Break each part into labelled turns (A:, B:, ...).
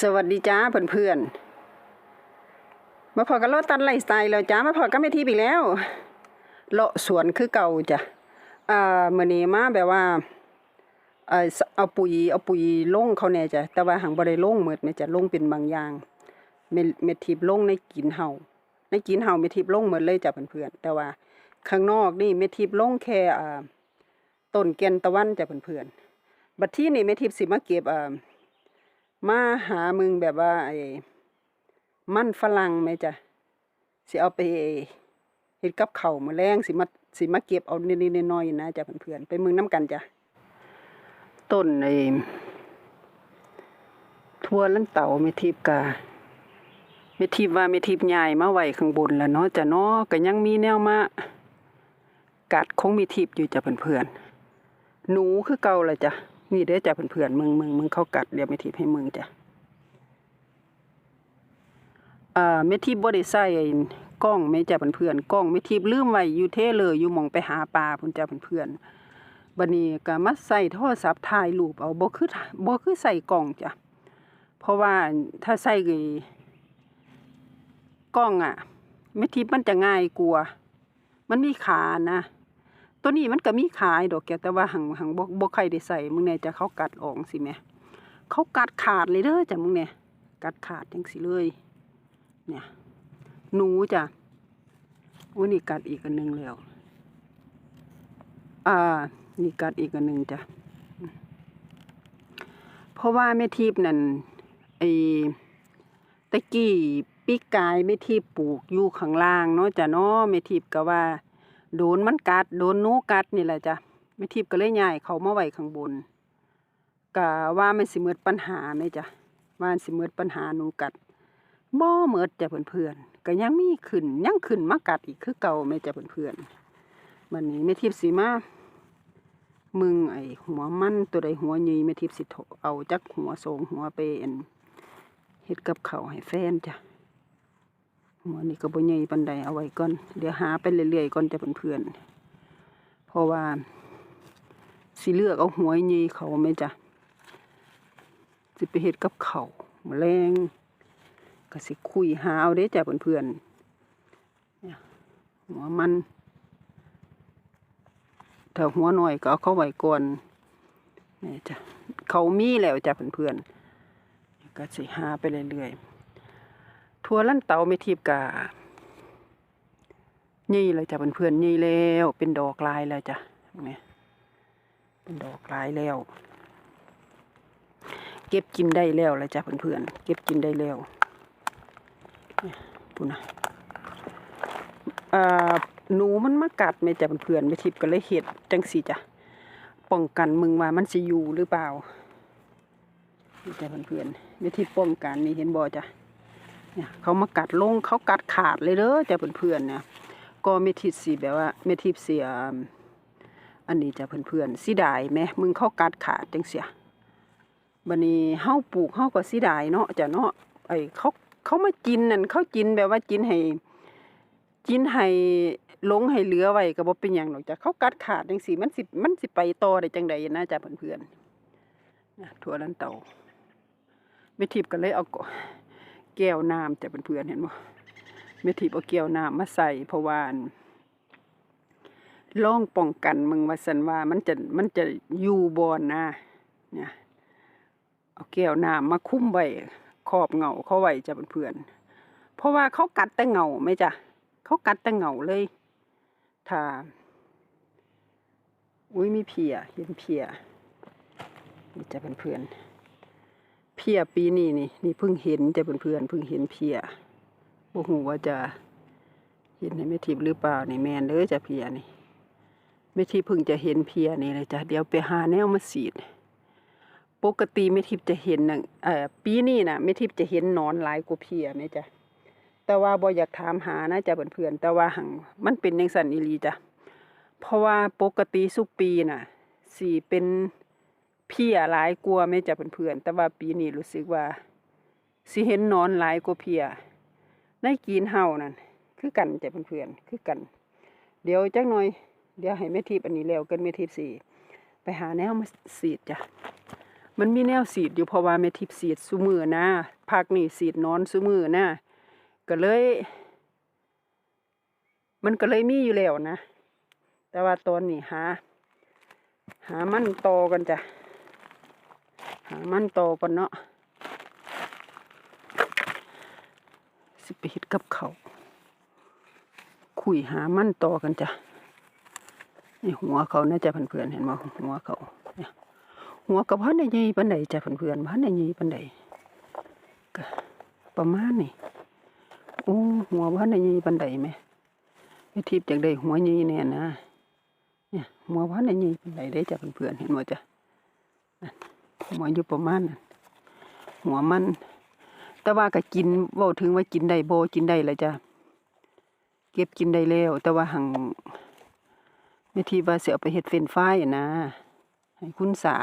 A: สวัสดีจ้าเพื่อนๆมาพอกันโลตันไลฟ์สไตล์แล้วจ้ามาพอกันไม่ทีอีกแล้วเลาะสวนคือเก่าจ้ะเอ่ามื้อนี้มาแบบว่าเอ่อเอาปุ๋ยเอาปุ๋ยลงเขาแน่จ้ะแต่ว่าหังบ่ได้ลงหมดแม่จ้ะลงเป็นบางอย่างเม็ดทิพลงในกินเฮาในกินเฮาเม็ดทิพลงหมดเลยจ้ะเพื่อนๆแต่ว่าข้างนอกนี่เม็ดทิพลงแค่อ่าต้นแก่นตะวันจ้ะเพื่อนๆบัดที่นี่เม็ดทิพสิมาเก็บอ่า มาหามึงแบบว่าไอ้มันฝรั่งไหมจ๊ะสิเอาไปเฮ็ดกับเข้ามื้อแรงสิมาสิมาเก็บเอานิดๆน่อยๆนะจ้ะเพื่อนๆไปมึงน้ำกันจ้ะต้นไอ้ทั่วลันเต่าเมทิพกาเมทิพว่าเมทิพใหญ่มาไหวข้างบนแล้วเนาะจ้ะเนาะก็ยังมีแนวมากัดของเมทิพอยู่จ้ะเพื่อนๆหนูคือเก่าละจ้ะ นี่เด้อจ้ะเพื่อนๆมึงมึงมึงเขากัดเดี๋ยวไม่ทิพให้มึงจ้ะอ่าไม่ทิพบ่ได้ใส่ไอ้กล้องแม่จ้ะเพื่อนๆกล้องไม่ทิพลืมไว้อยู่เทเลยอยู่มองไปหาปลาพุ่นจ้ะเพื่อนๆบัดนี้ก็มาใส่โทรศัพท์ถ่ายรูปเอาบ่คือบ่คือใส่กล้องจ้ะเพราะว่าถ้าใส่ไอ้กล้องอะไม่ทิพมันจะง่ายกว่ามันมีขานะ ตัวนี้มันก็มีขายดอกแกแต่ว่าหังหังบ่บ่ใครได้ใส่มึงเนี่ยจะเขากัดออกสิแม่เขากัดขาดเลยเด้อจ้ะมึงเนี่ยกัดขาดจังสิเลย เนี่ย หนูจ้ะโอ้นี่กัดอีกอันหนึ่งแล้ว อ่า นี่กัดอีกอันหนึ่งจ้ะเพราะว่าแม่ทิพนั่นไอ้ตะกี้ปีกกายแม่ทิพปลูกอยู่ข้างล่างเนาะจ้ะเนาะแม่ทิพก็ว่า โดนมันกัดโดนนูกัดนี่แหละจ้ะแม่ทิพย์ก็เลยย้ายเขามาไว้ข้างบนกะว่ามันสิเมิดปัญหาไหมจ้ะว่านสิเมิดปัญหานูกัดบ่เมิดจ้ะเพื่อนๆก็ยังมีขึ้นยังขึ้นมากัดอีกคือเก่าไหมจ้ะเพื่อนๆวันนี้แม่ทิพย์สิมามึงไอหัวมันตัวใดหัวใหญ่แม่ทิพย์สิเอาจักหัวโสงหัวไปอันเฮ็ดกับเขาให้แฟนจ้ะ หัวนี่ก็บ่ใหญ่ปานใดเอาไว้ก่อน เดี๋ยวหาไปเรื่อยๆก่อนจะเพื่อนๆเพราะว่าสิเลือกเอาหัวใหญ่เขาไหมจ้ะสิไปเฮ็ดกับเขาแมลงก็สิคุยหาเอาเด้จ้ะเพื่อนๆเนี่ยหัวมันถ้าหัวหน่อยก็เอาเข้าไว้ก่อนนี่จ้ะเขามีแล้วจ้ะเพื่อนๆก็สิหาไปเรื่อยๆ ทัวลั่นเตาไม่ทิพกานี่เลยจ้ะเพื่อนๆนี่แล้วเป็นดอกลายแล้วจ้ะเนี่ยเป็นดอกลายแล้ว เก็บกินได้แล้วเลยจ้ะเพื่อนๆเก็บกินได้แล้วเนี่ยปุ่นนะอ่าหนูมันมากัดไหมจ้ะเพื่อนๆไม่ทิพก็เลยเห็ดจังสีจ้ะป้องกันมึงว่ามันสิอยู่หรือเปล่านี่จ้ะเพื่อนๆไม่ทิพป้องกันนี่เห็นบ่จ้ะ เนี่ยเขามากัดลงเขากัดขาดเลยเด้อจ้ะเพื่อนๆเนี่ยก็เมทิพสีแบบว่าเมทิพเสียอันนี้จ้ะเพื่อนๆสีดายแหมมึงเขากัดขาดจังเสียบัดนี้เฮาปลูกเฮาก็สีดายเนาะจ้ะเนาะไอ้เขาเขามากินนั่นเขากินแบบว่ากินให้กินให้ลงให้เหลือไว้ก็บ่เป็นหยังหรอกจ้ะเขากัดขาดจังซี่มันสิมันสิไปต่อได้จังใดนะจ้ะเพื่อนๆนะทั่วลันเต่าเมทิพก็เลยเอาก็ แก้วน้ำแต่เพื่อนๆเห็นบ่แม่ทิพย์เอาแก้วน้ำมาใส่เพราะว่านล่องป้องกันมึงว่าสันว่ามันจะมันจะอยู่บอนนะเนี่ยเอาแก้วน้ำมาคุ้มไว้ครอบเงาเขาไว้จ้ะเพื่อนๆเพราะว่าเขากัดแต่เงาไหมจ้ะเขากัดแต่เงาเลยถ้าอุ้ยมีเพียเห็นเพียนี่จ้ะเพื่อนๆ เพียปีนี้นี่นี่เพิ่งเห็นจะเพื่อนๆเพิ่งเห็นเพียบ่ฮู้ว่าจะเห็นในแม่ทิพหรือเปล่านี่แมนเด้อจ้ะเพียนี่แม่ทิพเพิ่งจะเห็นเพียนี่เลยจ้ะเดี๋ยวไปหาแนวมาสีดปกติแม่ทิพจะเห็นนะเอ่อปีนี้นะแม่ทิพจะเห็นนอนหลายกว่าเพียแม่จ้ะแต่ว่าบ่อยากถามหานะจ้ะเพื่อนๆแต่ว่าหังมันเป็นจังซั่นอีลีจ้ะเพราะว่าปกติสุปีน่ะสิเป็น เพียหลายกลัวาแม่จ้ะเพื่อนๆแต่ว่าปีนี้รู้สึกว่าสิเห็นนอนหลายกว่าเพียในกีนเฮานั่นคือกันจ้ะเพื่อนๆคือกัน เดี๋ยวจักหน่อย เดี๋ยวให้แม่ทิพย์อันนี้แล้วกันแม่ทิพย์สิไปหาแนวมาสีดจ้ะมันมีแนวสีดอยู่เพราะว่าแม่ทิพย์สีดซุมือนะภาคนี้สีดนอนซุมือนะก็เลย มันก็เลยมีอยู่แล้วนะ แต่ว่าตอนนี้หา หามันโตกันจ้ะ หามันโตก่อนเนาะสิไปเฮ็ดกับเขาคุยหามันโตกันจ้ะนี่หัวเขานะจ้ะเพื่อนๆเห็นบ่หัวเขาเนี่ยหัวกับพันได้ใหญ่ปานใดจ้ะเพื่อนๆพันได้ใหญ่ปานใดก็ประมาณนี้โอ้หัวพันได้ใหญ่ปานใดแหมไอทิพย์จักได้หัวใหญ่แน่นะเนี่ยหัวพันได้ใหญ่ปานใดได้จ้ะเพื่อนๆเห็นบ่จ้ะนั่น หัวอยู่ประมาณนั้นหัวมัน แต่ว่าก็กินเว้าถึงว่ากินได้บ่กินได้ล้วจ้ะเก็บกินได้แล้ว แต่ว่าหังแม่ที่ว่าเสิเอาไปเฮ็ดเฟรนฟรายอะนะให้คุณสา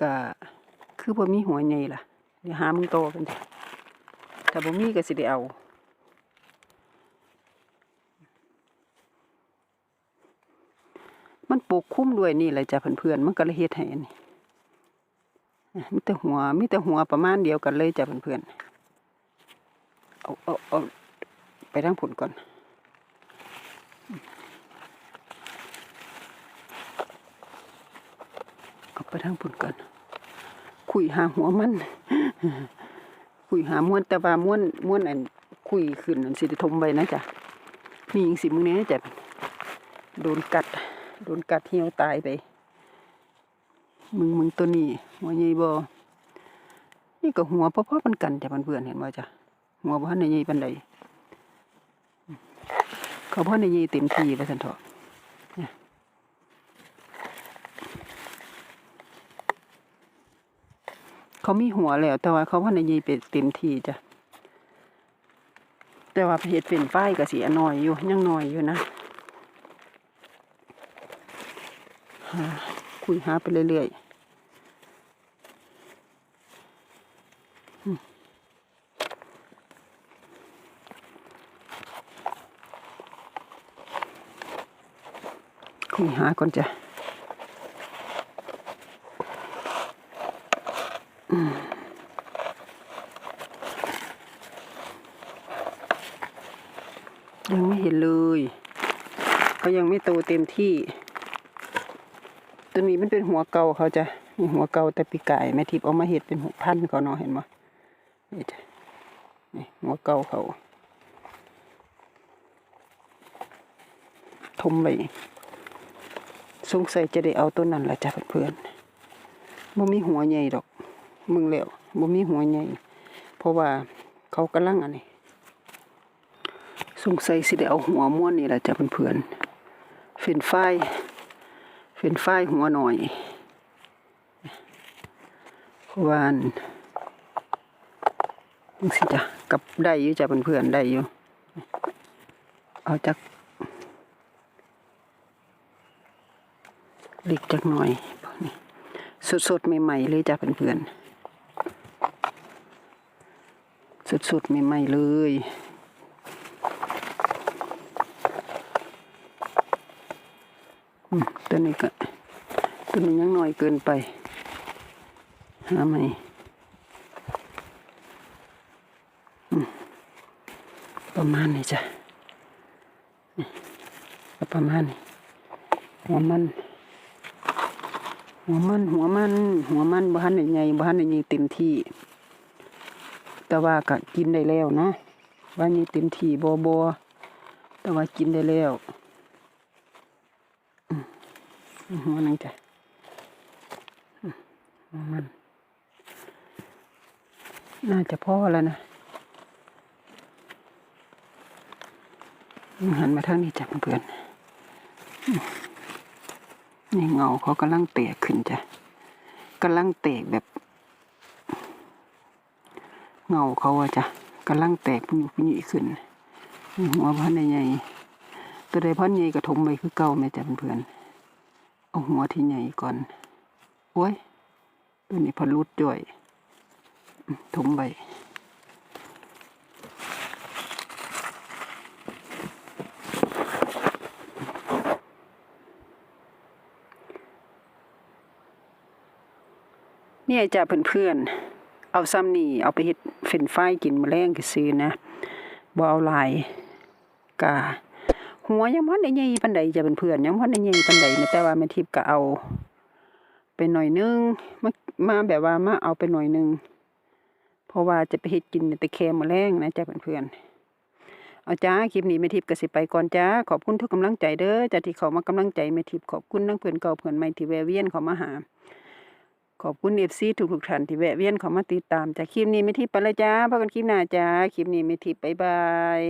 A: ก็คือบ่มีหัวใหญ่ล่ะเดี๋ยวหามึงโตกันจ้ะถ้าบ่มีก็สิได้เอามันปกคลุมด้วยนี่แหละจ้ะเพื่อนๆมันก็เลยเฮ็ดให้นี่ มีแต่หัวมีแต่หัวประมาณเดียวกันเลยจ้ะเพื่อนๆเอาเอาเอาไปทางผลก่อนเอาไปทางผลก่อนคุยหาหัวมันคุยหาม้วนแต่ว่าม้วนม้วนอันคุยขึ้นอันสิได้ทมไว้นะจ๊ะมีอีกสิมึงเนี้ยจ้ะโดนกัด โดนกัดเหี่ยวตายไป มึงมึงตัวนี้หัวใหญ่บ่นี่ก็หัวพ่อๆมันกันจ้ะเพื่อนเห็นบ่จ้ะหัวบ่ทันใหญ่ปานใดเขาบ่ทันใหญ่เต็มที่ว่าซั่นเถาะเขามีหัวแล้ว แต่ว่าเขาบ่ทันใหญ่เป็นเต็มที่จ้ะแต่ว่าเฮ็ดเป็นฝ้ายก็สิอันน้อยอยู่ยังน้อยอยู่นะหาคุยหาไปเรื่อยๆ คุยหาก่อนจ้ะยังไม่เห็นเลยเขายังไม่โตเต็มที่ ตัวนี้มันเป็นหัวเก่าเขาจะนี่หัวเก่าแต่ปีกายแม่ทิพย์เอามาเห็ดเป็นหกพันเขาเนาะเห็นบ่นี่จ้ะนี่หัวเก่าเขาทมไป สงสัยจะได้เอาตัวนั้นแหละจ้ะเพื่อนๆบ่มีหัวใหญ่ดอก มึงแล้วบ่มีหัวใหญ่ เพราะว่าเขากำลังอันนี้สงสัยสิได้เอาหัวม้วนนี่แหละจ้ะเพื่อนๆเฟรนช์ฟรายเป็นฝ้ายหัวหน่อยวานสิจ้ะกับได้อยู่จ้ะเพื่อนๆได้อยู่ เอาจาก เล็กจักหน่อยนี่สดๆใหม่ๆเลยจ้ะเพื่อนๆสดๆใหม่ๆเลยอืมตัวนี้ก็ตัวนี้ยังน้อยเกินไปหาไหมอืมประมาณนี้จ้ะนี่ประมาณนี้หัวมัน หัวมันหัวมันหัวมันบ้านใหญ่บ้านใหญ่เต็มที่ แต่ว่าก็กินได้แล้วนะบ้านนี้เต็มที่บอบอแต่ว่ากินได้แล้วหัวหนึงจ้ะหัวมัน น่าจะพ่อแล้วนะหันมาทางนี้จ้ะเพื่อน นี่เงาเขากำลังแตกขึ้นจ้ะกำลังแตกแบบ เงาเขาอะจ้ะกำลังแตกพุ่งพุ่งขึ้นหัวพันใหญ่ๆตัวใดพันใหญ่กระทมไปคือเก่าแม่จ้ะเพื่อนๆเอาหัวที่ใหญ่ก่อนโอ้ยตัวนี้พอรุดด้วยอืมถมใบ เนี่ยจ้ะเพื่อนๆ เอาซ้ำนี่เอาไปเฮ็ดเฟรนช์ฟรายกินมื้อแลงซื่อนะบ่เอาลายกะหัวยังบ่ทันได้ใหญ่ปานใดจ้ะเพื่อนๆยังบ่ทันได้ใหญ่ปานใดนะแต่ว่าแม่ทิพย์ก็เอาไปหน่อยนึงมามาแบบว่ามาเอาไปหน่อยนึงเพราะว่าจะไปเฮ็ดกินแต่แค่มื้อแลงนะจ้ะเพื่อนๆเอาจ้าคลิปนี้แม่ทิพย์กสิไปก่อนจ้า ขอบคุณทุกกำลังใจเด้อจ้ะที่เขามากำลังใจแม่ทิพย์ขอบคุณทั้งเพื่อนเก่าเพื่อนใหม่ที่แวเวียนเขามาหา ขอบคุณเอฟซีทุกๆท่านที่แวะเวียนเข้ามาติดตามจากคลิปนี้ไม่ทิพย์ไปเลยจ้าพบกันคลิปหน้าจ้าคลิปนี้ไม่ทิพย์บายบาย